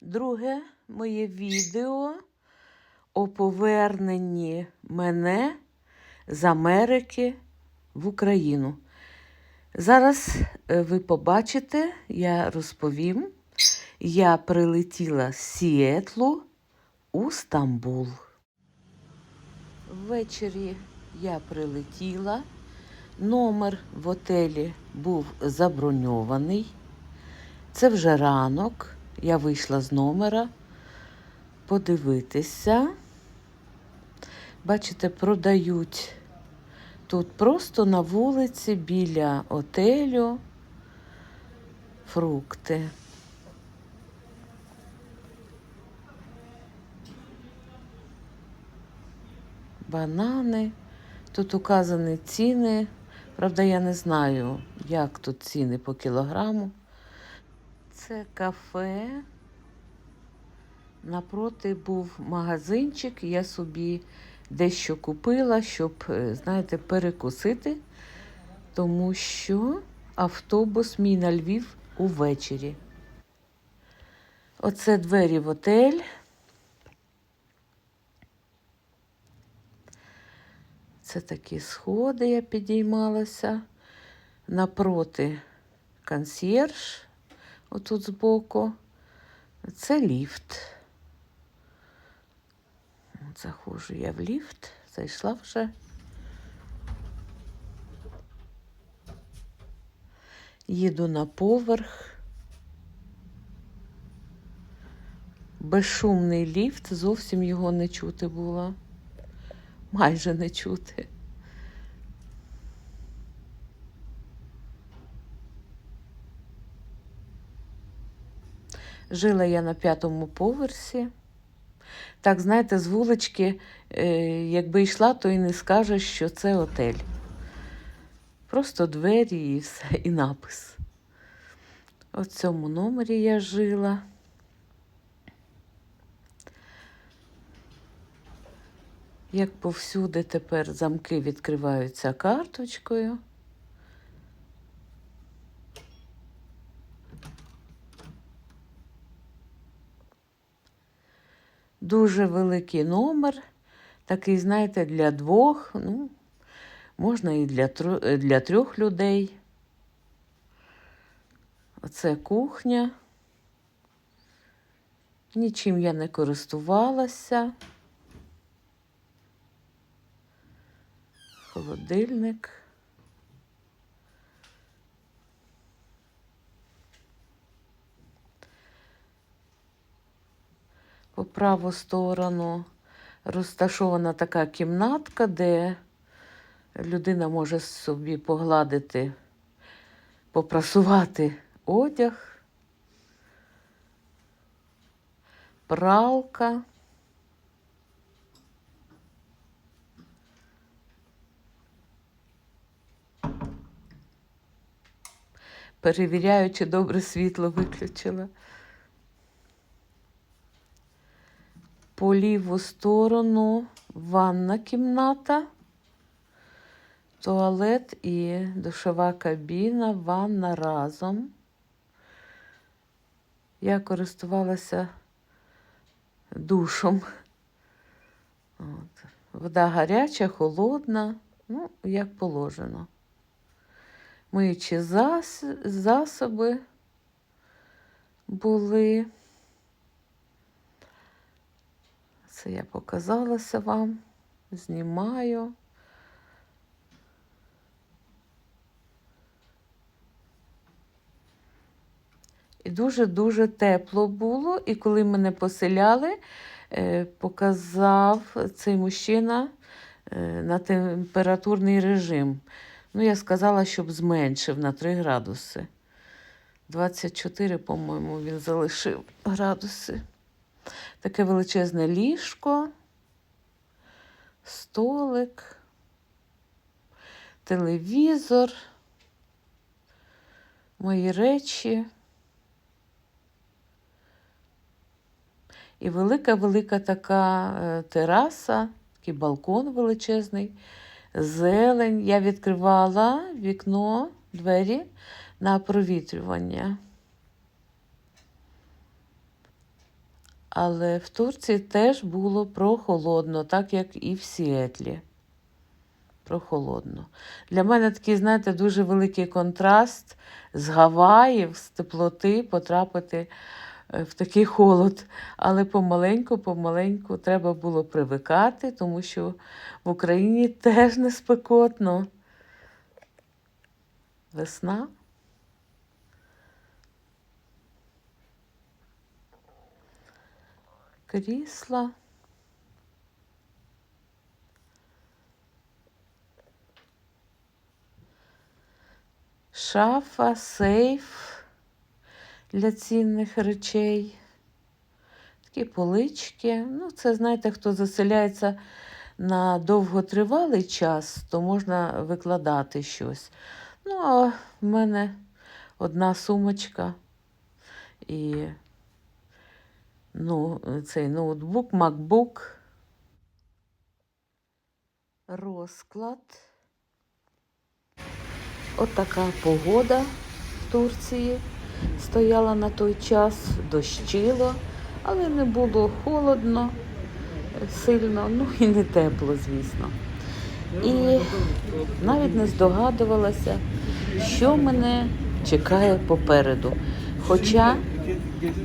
друге моє відео о поверненні мене з Америки в Україну. Зараз е, ви побачите, я розповім. Я прилетіла з Сіетлу у Стамбул. Ввечері я прилетіла. Номер в отелі був заброньований. Це вже ранок. Я вийшла з номера подивитися. Бачите, продають тут просто на вулиці біля отелю фрукти. Банани. Тут указані ціни. Правда, я не знаю, як тут ціни по кілограму. Це кафе. Напроти був магазинчик, я собі дещо купила, щоб, е, знаєте, перекусити, тому що автобус мій на Львів увечері. Оце двері в отель. Це такі сходи, я підіймалася. Напроти консьєрж, отут збоку. Це ліфт. Заходжу я в ліфт, зайшла вже. Їду на поверх. Безшумний ліфт, зовсім його не чути було. Майже не чути. Жила я на п'ятому поверсі. Так, знаєте, з вулички, е, якби йшла, то і не скажеш, що це отель. Просто двері і все, і напис. У цьому номері я жила. Як повсюди тепер замки відкриваються карточкою. Дуже великий номер, такий, знаєте, для двох, ну, можна і для, для трьох людей. Оце кухня. Нічим я не користувалася. Холодильник. По праву сторону розташована така кімнатка, де людина може собі погладити, попрасувати одяг, пралка. Перевіряю, чи добре світло виключила. По ліву сторону ванна кімната, туалет і душова кабіна, ванна разом. Я користувалася душом. От. Вода гаряча, холодна, ну, як положено. Миючі зас... засоби були. Це я показалася вам, знімаю. І дуже-дуже тепло було. І коли мене поселяли, е, показав цей мужчина е, на температурний режим. Ну, я сказала, щоб зменшив на 3 градуси. 24, по-моєму, він залишив градуси. Таке величезне ліжко, столик, телевізор, мої речі. І велика-велика така е, тераса, такий балкон величезний, зелень. Я відкривала вікно, двері на провітрювання. Але в Турції теж було прохолодно, так як і в Сіетлі. Прохолодно. Для мене такий, знаєте, дуже великий контраст з Гаваїв, з теплоти потрапити е, в такий холод. Але помаленьку, помаленьку треба було привикати, тому що в Україні теж не спекотно. Весна. Крісла. Шафа, сейф для цінних речей. Такі полички. Ну, це, знаєте, хто заселяється на довготривалий час, то можна викладати щось. Ну, а в мене одна сумочка і ну, цей ноутбук, MacBook. Розклад. От така погода в Турції стояла на той час, дощило, але не було холодно сильно, ну і не тепло, звісно. І навіть не здогадувалася, що мене чекає попереду. Хоча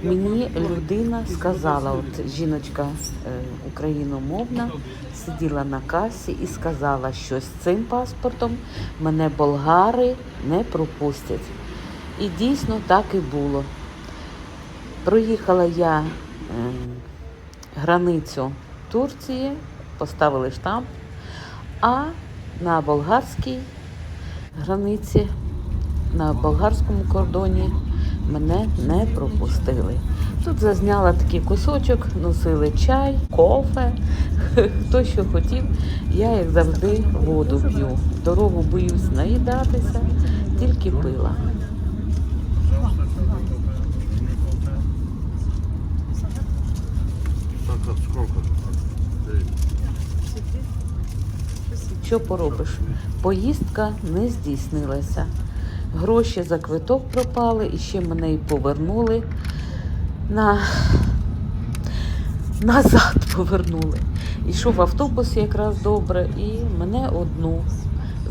мені людина сказала, от жіночка е, україномовна, сиділа на касі і сказала, що з цим паспортом мене болгари не пропустять. І дійсно так і було. Проїхала я е, границю Турції, поставили штамп, а на болгарській границі, на болгарському кордоні мене не пропустили. Тут зазняла такий кусочок, носили чай, кофе, хто що хотів. Я, як завжди, воду п'ю. Дорогу боюсь наїдатися, тільки пила. Що поробиш? Поїздка не здійснилася. Гроші за квиток пропали і ще мене і повернули на назад повернули. Ішов автобус якраз добре, і мене одну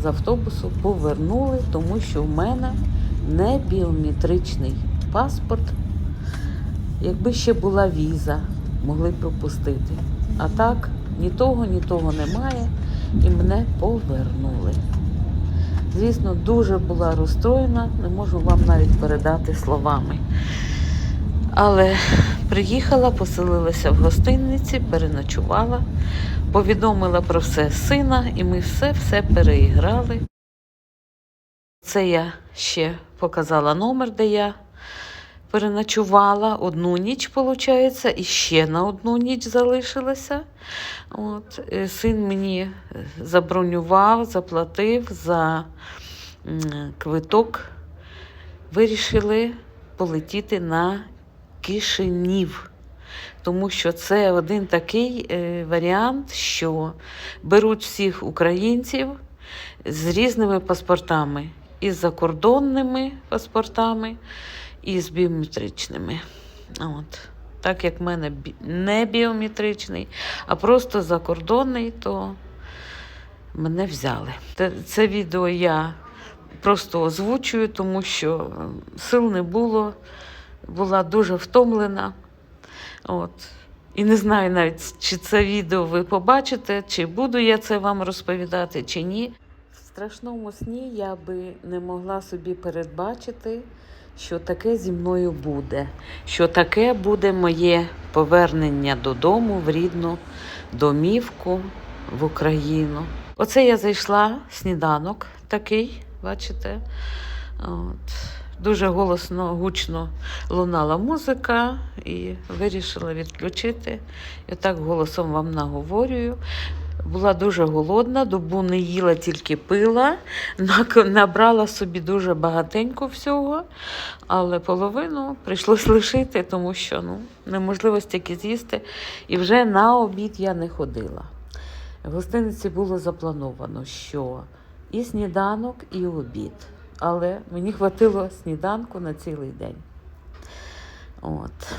з автобусу повернули, тому що в мене не біометричний паспорт. Якби ще була віза, могли пропустити. А так, ні того, ні того немає, і мене повернули. Звісно, дуже була розстроєна, не можу вам навіть передати словами. Але приїхала, поселилася в гостинниці, переночувала, повідомила про все сина, і ми все-все переіграли. Це я ще показала номер, де я переночувала. Одну ніч, виходить, і ще на одну ніч залишилася. От, е, син мені е, забронював, заплатив за квиток. Вирішили полетіти на Кишинів. Тому що це один такий е, варіант, що беруть всіх українців з різними паспортами, і закордонними паспортами, і з біометричними. От. Так як в мене не біометричний, а просто закордонний, то мене взяли. Це відео я просто озвучую, тому що е, сил не було, була дуже втомлена. От. І не знаю навіть, чи це відео ви побачите, чи буду я це вам розповідати, чи ні. В страшному сні я би не могла собі передбачити, що таке зі мною буде, що таке буде моє повернення додому в рідну домівку в Україну. Оце я зайшла сніданок такий, бачите. От. Дуже голосно, гучно лунала музика і вирішила відключити. І отак голосом вам наговорюю. Була дуже голодна, добу не їла, тільки пила. Набрала собі дуже багатенько всього, але половину прийшлось лишити, тому що ну, неможливо стільки з'їсти. І вже на обід я не ходила. В гостиниці було заплановано, що і сніданок, і обід. Але мені хватило сніданку на цілий день. От.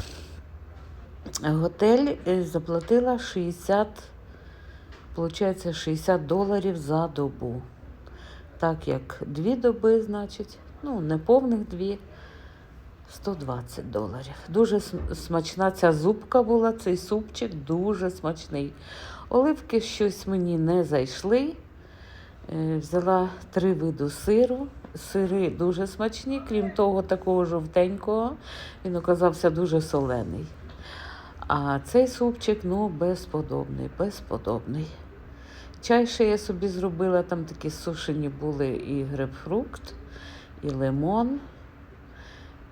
Готель е, заплатила 60, виходить, 60 доларів за добу. Так як дві доби, значить, ну, не повних дві, 120 доларів. Дуже смачна ця зубка була, цей супчик дуже смачний. Оливки щось мені не зайшли. Е, Взяла три види сиру. Сири дуже смачні, крім того, такого жовтенького, він оказався дуже солений. А цей супчик, ну, безподобний, безподобний. Чай ще я собі зробила, там такі сушені були і грейпфрукт, і лимон,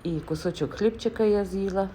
і кусочок хлібчика я з'їла.